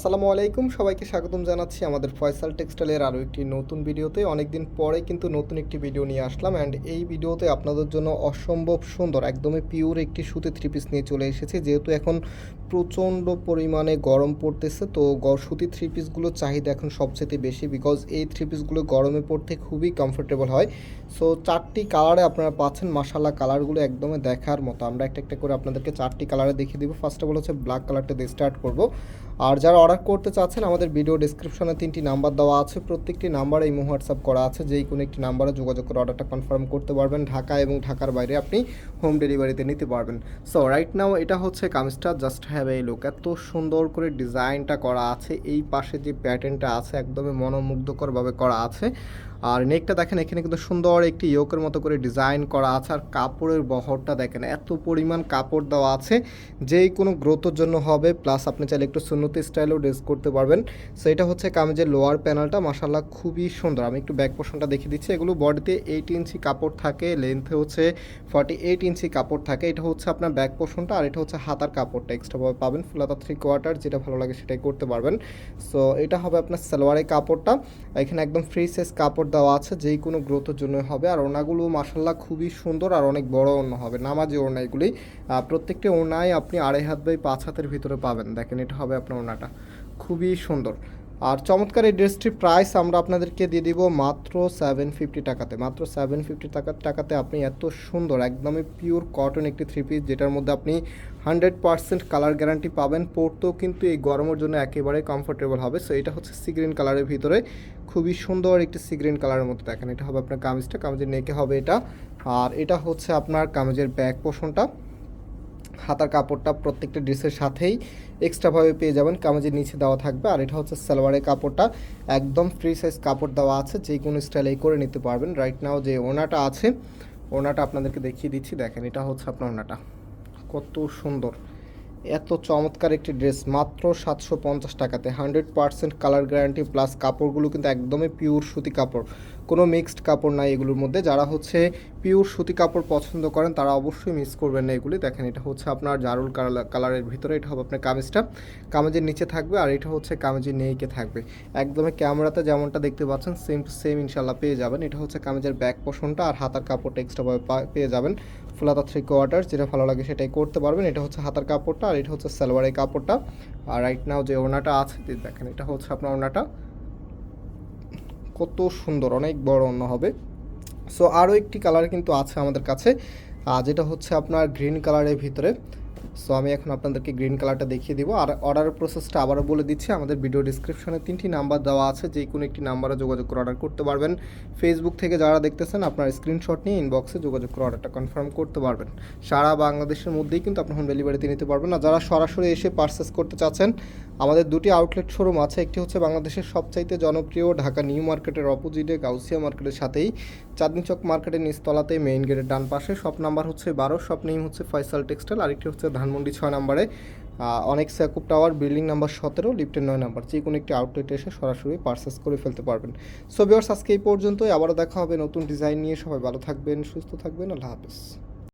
আসসালামু আলাইকুম, সবাইকে স্বাগতম জানাচ্ছি আমাদের ফয়সাল টেক্সটাইলের আরও একটি নতুন ভিডিওতে। অনেকদিন পরে কিন্তু নতুন একটি ভিডিও নিয়ে আসলাম অ্যান্ড এই ভিডিওতে আপনাদের জন্য অসম্ভব সুন্দর, একদমই পিওর একটি সুতি থ্রি পিস নিয়ে চলে এসেছে। যেহেতু এখন প্রচণ্ড পরিমাণে গরম পড়তেছে, তো সুতি থ্রি পিসগুলোর চাহিদা এখন সবচেয়ে বেশি বিকজ এই থ্রি পিসগুলো গরমে পড়তে খুবই কমফোর্টেবল হয়। সো চারটি কালারে আপনারা পাচ্ছেন মাসাল্লাহ কালারগুলো একদমই দেখার মতো। আমরা একটা একটা করে আপনাদেরকে চারটি কালারে দেখিয়ে দিব। ফার্স্ট অফ অল হচ্ছে ব্ল্যাক কালারটা দিয়ে স্টার্ট করব। আর যারা অর্ডার করতে চাচ্ছেন, আমাদের ভিডিও ডিসক্রিপশনে তিনটি নাম্বার দেওয়া আছে। প্রত্যেকটি নাম্বারে এই হোয়াটসঅ্যাপ করা আছে। যেই কোনো একটি নাম্বারে যোগাযোগ করে অর্ডারটা কনফার্ম করতে পারবেন। ঢাকা এবং ঢাকার বাইরে আপনি হোম ডেলিভারিতে নিতে পারবেন। সো রাইট নাও এটা হচ্ছে কামিজটা। জাস্ট হ্যাভ এই লুক এত সুন্দর করে ডিজাইনটা করা আছে। এই পাশে যে প্যাটার্নটা আছে, একদমই মনোমুগ্ধকরভাবে করা আছে। আর নেকটা দেখেন, এখানে কিন্তু সুন্দর একটি ইয়োকের মতো করে ডিজাইন করা আছে। আর কাপড়ের বহরটা দেখেন, এত পরিমাণ কাপড় দেওয়া আছে। যেই কোনো গ্রোথের জন্য হবে। প্লাস আপনি চাইলে একটু সুন্নতি স্টাইলেও ড্রেস করতে পারবেন। সো এটা হচ্ছে কামিজের লোয়ার প্যানেলটা মাসাল্লাহ খুবই সুন্দর। আমি একটু ব্যাক পোর্শনটা দেখিয়ে দিচ্ছি। এগুলো বডিতে এইট ইঞ্চি কাপড় থাকে লেন্থে হচ্ছে ফর্টি এইট ইঞ্চি কাপড় থাকে। এটা হচ্ছে আপনার ব্যাক পোর্শনটা আর এটা হচ্ছে হাতার কাপড়টা। এক্সট্রাভাবে পাবেন। ফুলাতা থ্রি কোয়ার্টার যেটা ভালো লাগে সেটাই করতে পারবেন। সো এটা হবে আপনার সালোয়ারের কাপড়টা। এখানে একদম ফ্রি সাইজ কাপড় দেওয়া আছে। যেই কোনো গ্রোথের জন্য হবে। আর ওনাগুলো মাসাল্লাহ খুবই সুন্দর আর অনেক বড় অন্য হবে। নামাজি ওড়না এগুলি প্রত্যেকটি ওড়নায় আপনি আড়াই হাত বাই পাঁচ হাতের ভিতরে পাবেন। দেখেন, এটা হবে আপনার ওড়নাটা। খুবই সুন্দর। আর চমৎকার এই ড্রেসটির প্রাইস আমরা আপনাদেরকে দিয়ে দিব মাত্র সেভেন ফিফটি টাকাতে। মাত্র সেভেন ফিফটি টাকা, টাকাতে আপনি এত সুন্দর, একদমই পিওর কটন একটি থ্রি পিস যেটার মধ্যে আপনি হান্ড্রেড পার্সেন্ট কালার গ্যারান্টি পাবেন। পরতেও কিন্তু এই গরমের জন্য একেবারে কমফোর্টেবল হবে। সো এটা হচ্ছে সি গ্রিন কালারের ভিতরে খুবই সুন্দর একটি সি গ্রিন কালারের মধ্যে দেখেন। এটা হবে আপনার কামিজটা, কামিজের নেকে হবে এটা। আর এটা হচ্ছে আপনার কামিজের ব্যাক পোষণটা হাতার কাপড়টা প্রত্যেকটা ড্রেসের সাথেই এক্সট্রাভাবে পেয়ে যাবেন। কামিজের নিচে দেওয়া থাকবে আর এটা হচ্ছে সালোয়ারের কাপড়টা। একদম ফ্রি সাইজ কাপড় দেওয়া আছে, যে কোনো স্টাইলেই করে নিতে পারবেন। রাইট নাও যে ওনাটা আছে ওনাটা আপনাদেরকে দেখিয়ে দিচ্ছি। দেখেন, এটা হচ্ছে আপনার ওনাটা কত সুন্দর। এত চমৎকার একটি ড্রেস, মাত্র সাতশো পঞ্চাশ টাকাতে। Hundred percent colour guarantee plus কাপড়গুলো কিন্তু একদমই পিওর সুতি কাপড়। কোনো মিক্সড কাপড় নাই এগুলোর মধ্যে। যারা হচ্ছে পিওর সুতি কাপড় পছন্দ করেন, তারা অবশ্যই মিস করবেন না এগুলি। দেখেন, এটা হচ্ছে আপনার জারুল কালার কালারের ভিতরে, এটা হবে আপনার কামিজটা। কামিজের নিচে থাকবে আর এটা হচ্ছে কামিজের নেইকে থাকবে। একদমই ক্যামেরাতে যেমনটা দেখতে পাচ্ছেন, সেম টু সেম ইনশাল্লাহ পেয়ে যাবেন। এটা হচ্ছে কামিজের ব্যাক পোষণটা আর হাতার কাপড়টা এক্সট্রাভাবে পেয়ে যাবেন। ফুলাতা থ্রি কোয়ার্টার যেটা ভালো লাগে সেটাই করতে পারবেন। এটা হচ্ছে হাতার কাপড়টা আর এটা হচ্ছে সালোয়ারের কাপড়টা। আর রাইট নাও যে ওনাটা আছে দেখেন, এটা হচ্ছে আপনার ওনাটা কত সুন্দর, অনেক বড় অন্য হবে। সো আরও একটি কালার কিন্তু আছে আমাদের কাছে যেটা হচ্ছে আপনার গ্রিন কালারের ভিতরে। সো আমি এখন আপনাদেরকে গ্রিন কালারটা দেখিয়ে দিব। আর অর্ডারের প্রসেসটা আবারও বলে দিচ্ছি, আমাদের ভিডিও ডিসক্রিপশনে তিনটি নাম্বার দেওয়া আছে, যে কোনো একটি নাম্বারে যোগাযোগ করে অর্ডার করতে পারবেন। ফেসবুক থেকে যারা দেখতেছেন, আপনার স্ক্রিনশট নিয়ে ইনবক্সে যোগাযোগ করে অর্ডারটা কনফার্ম করতে পারবেন। সারা বাংলাদেশের মধ্যেই কিন্তু আপনি হোম ডেলিভারিতে নিতে পারবেন। আর যারা সরাসরি এসে পারচেস করতে চাচ্ছেন, আমাদের দুটি আউটলেট শোরুম আছে। একটি হচ্ছে বাংলাদেশের সবচাইতে জনপ্রিয় ঢাকা নিউ মার্কেটের অপোজিটে গাউসিয়া মার্কেটের সাথেই। চাঁদনি চক মার্কেটের নিচতলাতে মেইন গেটের ডান পাশে। শপ নাম্বার হচ্ছে বারো শপ নেম হচ্ছে ফয়সাল টেক্সটাইল আরেকটি হচ্ছে ধানমন্ডি ছয় নম্বরে। অনেক স্যাকুপ টাওয়ার, বিল্ডিং নাম্বার সতেরো, লিফটের নয় নাম্বার। যে কোনো একটি আউটলেট এসে সরাসরি পারচেস করে ফেলতে পারবেন। সো বিয়ার্স আজকে এই পর্যন্তই। আবারও দেখা হবে নতুন ডিজাইন নিয়ে। সবাই ভালো থাকবেন, সুস্থ থাকবেন। আল্লাহ হাফেজ।